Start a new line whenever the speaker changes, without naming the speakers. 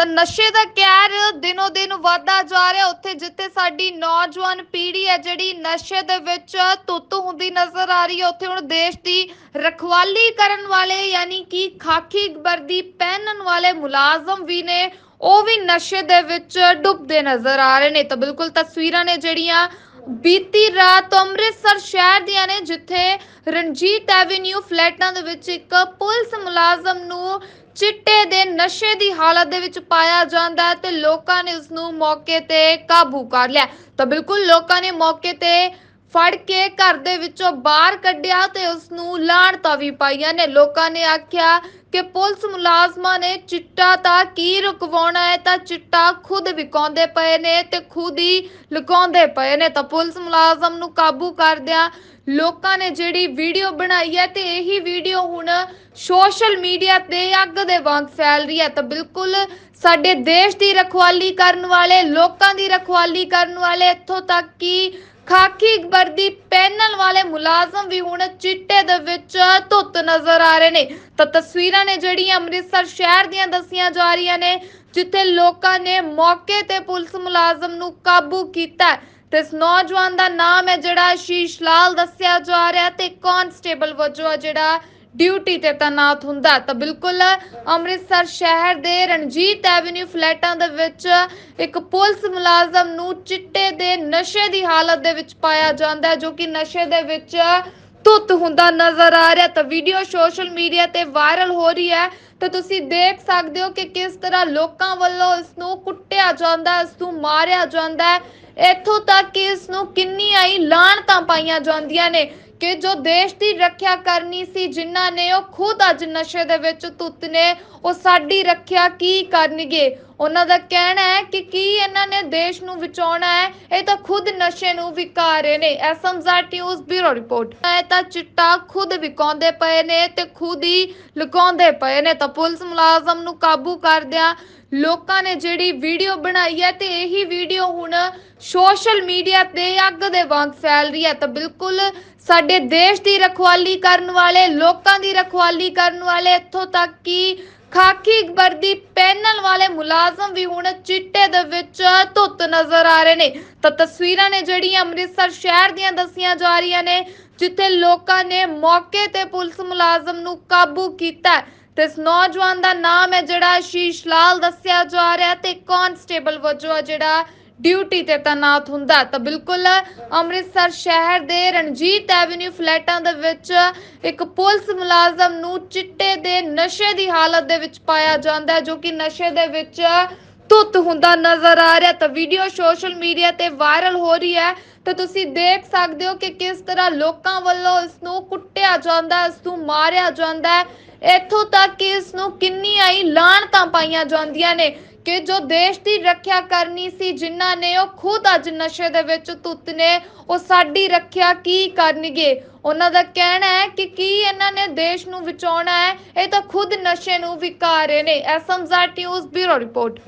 ਤਾਂ ਨਸ਼ੇ ਦਾ ਕਹਿਰ ਦਿਨੋ ਦਿਨ ਵਧਦਾ ਜਾ ਰਿਹਾ। ਉੱਥੇ ਜਿੱਥੇ ਸਾਡੀ ਨੌਜਵਾਨ ਪੀੜ੍ਹੀ ਹੈ, ਜਿਹੜੀ ਨਸ਼ੇ ਦੇ ਵਿੱਚ ਧੁੱਤ ਹੁੰਦੀ ਨਜ਼ਰ ਆ ਰਹੀ ਹੈ, ਉੱਥੇ ਹੁਣ ਦੇਸ਼ ਦੀ ਰਖਵਾਲੀ ਕਰਨ ਵਾਲੇ, ਯਾਨੀ ਕਿ ਖਾਕੀ ਵਰਦੀ ਪਹਿਨਣ ਵਾਲੇ ਮੁਲਾਜ਼ਮ ਵੀ ਨੇ। ਉਹ ਵੀ ਨਸ਼ੇ ਦੇ ਵਿੱਚ ਡੁੱਬਦੇ ਨਜ਼ਰ ਆ ਰਹੇ ਨੇ। ਤਾਂ ਬਿਲਕੁਲ ਤਸਵੀਰਾਂ ਨੇ ਜਿਹੜੀਆਂ ਬੀਤੀ ਰਾਤ ਅੰਮ੍ਰਿਤਸਰ ਸ਼ਹਿਰ ਦੀਆਂ ਨੇ, ਜਿੱਥੇ ਰਣਜੀਤ ਐਵੇਨਿਊ ਫਲੈਟਾਂ ਦੇ ਵਿੱਚ ਇੱਕ ਪੁਲਿਸ ਮੁਲਾਜ਼ਮ ਨੂੰ ਚਿੱਟੇ ਦੇ ਨਸ਼ੇ ਦੀ ਹਾਲਤ ਦੇ ਵਿੱਚ ਪਾਇਆ ਜਾਂਦਾ ਹੈ ਤੇ ਲੋਕਾਂ ਨੇ ਉਸ ਨੂੰ ਮੌਕੇ ਤੇ ਕਾਬੂ ਕਰ ਲਿਆ। ਤਾਂ ਬਿਲਕੁਲ ਲੋਕਾਂ ਨੇ ਮੌਕੇ ਤੇ ਫੜ ਕੇ ਘਰ ਦੇ ਵਿੱਚੋਂ ਬਾਹਰ ਕੱਢਿਆ ਤੇ ਉਸ ਨੂੰ ਲਾਹਣਤਾਂ ਵੀ ਪਾਈਆਂ ਨੇ। ਲੋਕਾਂ ਨੇ ਆਖਿਆ ਕਿ ਪੁਲਿਸ ਮੁਲਾਜ਼ਮਾਂ ਨੇ ਚਿੱਟਾ ਤਾਂ ਕੀ ਰੁਕਵਾਉਣਾ ਹੈ? ਤਾਂ ਚਿੱਟਾ ਖੁਦ ਵਿਕਾਉਂਦੇ ਪਏ ਨੇ ਤੇ ਖੁਦ ਹੀ ਲੁਕਾਉਂਦੇ ਪਏ ਨੇ। ਤਾਂ ਪੁਲਿਸ ਮੁਲਾਜ਼ਮ ਨੂੰ ਕਾਬੂ ਕਰਦਿਆਂ ਲੋਕਾਂ ਨੇ ਜਿਹੜੀ ਵੀਡੀਓ ਬਣਾਈ ਹੈ ਤੇ ਇਹੀ ਵੀਡੀਓ ਹੁਣ ਸੋਸ਼ਲ ਮੀਡੀਆ ਤੇ ਅੱਗ ਦੇ ਵਾਂਗ ਫੈਲ ਰਹੀ ਹੈ। ਤਾਂ ਬਿਲਕੁਲ ਸਾਡੇ ਦੇਸ਼ ਦੀ ਰਖਵਾਲੀ ਕਰਨ ਵਾਲੇ, ਲੋਕਾਂ ਦੀ ਰਖਵਾਲੀ ਕਰਨ ਵਾਲੇ ਇੱਥੋਂ ਤੱਕ ਕਿ ਖਾਕੀ ਵਰਦੀ ਪਹਿਨਣ ਵਾਲੇ ਮੁਲਾਜ਼ਮ ਵੀ ਹੁਣ ਚਿੱਟੇ ਦੇ ਵਿੱਚ ਧੁੱਤ ਨਜ਼ਰ ਆ ਰਹੇ ਨੇ। ਤਾਂ ਤਸਵੀਰਾਂ ਨੇ ਜਿਹੜੀਆਂ ਅੰਮ੍ਰਿਤਸਰ ਸ਼ਹਿਰ ਦੀਆਂ ਦੱਸੀਆਂ ਜਾ ਰਹੀਆਂ ਨੇ, ਜਿੱਥੇ ਲੋਕਾਂ ਨੇ ਮੌਕੇ ਤੇ ਪੁਲਿਸ ਮੁਲਾਜ਼ਮ ਨੂੰ ਕਾਬੂ ਕੀਤਾ ਤੇ ਇਸ ਨੌਜਵਾਨ ਦਾ ਨਾਮ ਹੈ ਜਿਹੜਾ ਆਸ਼ੀਸ਼ ਲਾਲ ਦੱਸਿਆ ਜਾ ਰਿਹਾ ਤੇ ਕਾਂਸਟੇਬਲ ਵਜੋਂ ਆ ਜਿਹੜਾ ਡਿਊਟੀ ਤੇ ਤਾਇਨਾਤ ਹੁੰਦਾ ਤਾਂ ਬਿਲਕੁਲ ਅੰਮ੍ਰਿਤਸਰ ਸ਼ਹਿਰ ਦੇ ਰਣਜੀਤ ਐਵੇਨਿਊ ਫਲੈਟਾਂ ਦੇ ਵਿੱਚ ਇੱਕ ਪੁਲਿਸ ਮੁਲਾਜ਼ਮ ਨੂੰ ਚਿੱਟੇ ਦੇ ਨਸ਼ੇ ਦੀ ਹਾਲਤ ਦੇ ਵਿੱਚ ਪਾਇਆ ਜਾਂਦਾ ਹੈ, ਜੋ ਕਿ ਨਸ਼ੇ ਦੇ ਵਿੱਚ ਧੁੱਤ ਹੁੰਦਾ ਨਜ਼ਰ ਆ ਰਿਹਾ ਤਾਂ ਵੀਡੀਓ ਸੋਸ਼ਲ ਮੀਡੀਆ ਤੇ ਵਾਇਰਲ ਹੋ ਰਹੀ ਹੈ। ਤਾਂ ਤੁਸੀਂ ਦੇਖ ਸਕਦੇ ਹੋ ਕਿ ਕਿਸ ਤਰ੍ਹਾਂ ਲੋਕਾਂ ਵੱਲੋਂ ਇਸ ਨੂੰ ਕੁੱਟਿਆ ਜਾਂਦਾ ਹੈ, ਇਸ ਨੂੰ ਮਾਰਿਆ ਜਾਂਦਾ ਹੈ। ਇੱਥੋਂ ਤੱਕ ਕਿ ਇਸ ਨੂੰ ਕਿੰਨੀ ਆਈ ਲਾਹਣਤਾਂ ਪਾਈਆਂ ਜਾਂਦੀਆਂ ਨੇ। ਕਿ ਜੋ ਦੇਸ਼ ਦੀ ਰੱਖਿਆ ਕਰਨੀ ਸੀ, ਜਿਨ੍ਹਾਂ ਨੇ ਉਹ ਖੁਦ ਅੱਜ ਨਸ਼ੇ ਦੇ ਵਿੱਚ ਧੁੱਤ ਨੇ, ਉਹ ਸਾਡੀ ਰੱਖਿਆ ਕੀ ਕਰਨਗੇ? ਉਹਨਾਂ ਦਾ ਕਹਿਣਾ ਹੈ ਕਿ ਕੀ ਇਹਨਾਂ ਨੇ ਦੇਸ਼ ਨੂੰ ਬਚਾਉਣਾ ਹੈ? ਇਹ ਤਾਂ ਖੁਦ ਨਸ਼ੇ ਨੂੰ ਵਿਕਾ ਰਹੇ ਨੇ। SMZ news bureau report. ਇਹ ਤਾਂ ਚਿੱਟਾ ਖੁਦ ਵਿਕਾਉਂਦੇ ਪਏ ਨੇ ਤੇ ਖੁਦ ਹੀ ਲੁਕਾਉਂਦੇ ਪਏ ਨੇ। ਤਾਂ ਪੁਲਿਸ ਮੁਲਾਜ਼ਮ ਨੂੰ ਕਾਬੂ ਕਰਦਿਆਂ ਲੋਕਾਂ ਨੇ ਜਿਹੜੀ ਵੀਡੀਓ ਬਣਾਈ ਹੈ ਤੇ ਇਹੀ ਵੀਡੀਓ ਹੁਣ ਸੋਸ਼ਲ ਮੀਡੀਆ ਤੇ ਅੱਗ ਦੇ ਵਾਂਗ ਫੈਲ ਰਹੀ ਹੈ। ਤਾਂ ਬਿਲਕੁਲ ਸਾਡੇ ਦੇਸ਼ ਦੀ ਰਖਵਾਲੀ ਕਰਨ ਵਾਲੇ, ਲੋਕਾਂ ਦੀ ਰਖਵਾਲੀ ਕਰਨ ਵਾਲੇ, ਇੱਥੋਂ ਤੱਕ ਕਿ ਖਾਕੀ ਵਰਦੀ ਪਹਿਨਣ ਵਾਲੇ ਮੁਲਾਜ਼ਮ ਵੀ ਹੁਣ ਚਿੱਟੇ ਦੇ ਵਿੱਚ ਧੁੱਤ ਨਜ਼ਰ ਆ ਰਹੇ ਨੇ। ਤਾਂ ਤਸਵੀਰਾਂ ਨੇ ਜਿਹੜੀਆਂ ਅੰਮ੍ਰਿਤਸਰ ਸ਼ਹਿਰ ਦੀਆਂ ਦੱਸੀਆਂ ਜਾ ਰਹੀਆਂ ਨੇ, ਜਿੱਥੇ ਲੋਕਾਂ ਨੇ ਮੌਕੇ ਤੇ ਪੁਲਿਸ ਮੁਲਾਜ਼ਮ ਨੂੰ ਕਾਬੂ ਕੀਤਾ ਹੈ। ਤੇ ਇਸ ਨੌਜਵਾਨ ਦਾ ਨਾਮ ਹੈ ਜਿਹੜਾ ਆਸ਼ੀਸ਼ ਲਾਲ ਦੱਸਿਆ ਜਾ ਰਿਹਾ ਤੇ ਕਾਂਸਟੇਬਲ ਵਜੋਂ ਆ ਜਿਹੜਾ ਡਿਊਟੀ ਤੇ ਤਾਇਨਾਤ ਹੁੰਦਾ ਤਾਂ ਬਿਲਕੁਲ ਅੰਮ੍ਰਿਤਸਰ ਸ਼ਹਿਰ ਦੇ ਰਣਜੀਤ ਐਵਨਿਊ ਫਲੈਟਾਂ ਦੇ ਵਿੱਚ ਇੱਕ ਪੁਲਿਸ ਮੁਲਾਜ਼ਮ ਨੂੰ ਚਿੱਟੇ ਦੇ ਨਸ਼ੇ ਦੀ ਹਾਲਤ ਦੇ ਵਿੱਚ ਪਾਇਆ ਜਾਂਦਾ ਹੈ, ਜੋ ਕਿ ਨਸ਼ੇ ਦੇ ਵਿੱਚ ਧੁੱਤ ਹੁੰਦਾ ਨਜ਼ਰ ਆ ਰਿਹਾ, ਤਾਂ ਵੀਡੀਓ ਸੋਸ਼ਲ ਮੀਡੀਆ ਤੇ ਵਾਇਰਲ ਹੋ ਰਹੀ ਹੈ। ਤਾਂ ਤੁਸੀਂ ਦੇਖ ਸਕਦੇ ਹੋ ਕਿ ਕਿਸ ਤਰ੍ਹਾਂ ਲੋਕਾਂ ਵੱਲੋਂ ਇਸ ਨੂੰ ਕੁੱਟਿਆ ਜਾਂਦਾ ਇਸ ਨੂੰ ਮਾਰਿਆ ਜਾਂਦਾ ਹੈ। ਇੱਥੋਂ ਤੱਕ ਕਿ ਇਸ ਨੂੰ ਕਿੰਨੀ ਆਈ ਲਾਹਣਤਾਂ ਪਾਈਆਂ ਜਾਂਦੀਆਂ ਨੇ ਕਿ ਜੋ ਦੇਸ਼ ਦੀ ਰੱਖਿਆ ਕਰਨੀ ਸੀ, ਜਿਨ੍ਹਾਂ ਨੇ ਉਹ ਖੁਦ ਅੱਜ ਨਸ਼ੇ ਦੇ ਵਿੱਚ ਧੁੱਤ ਨੇ, ਉਹ ਸਾਡੀ ਰੱਖਿਆ ਕੀ ਕਰਨਗੇ? ਉਹਨਾਂ ਦਾ ਕਹਿਣਾ ਹੈ ਕਿ ਕੀ ਇਹਨਾਂ ਨੇ ਦੇਸ਼ ਨੂੰ ਬਚਾਉਣਾ ਹੈ, ਇਹ ਤਾਂ ਖੁਦ ਨਸ਼ੇ ਨੂੰ ਵਿਕਾ ਰਹੇ ਨੇ। SMZ news bureau report.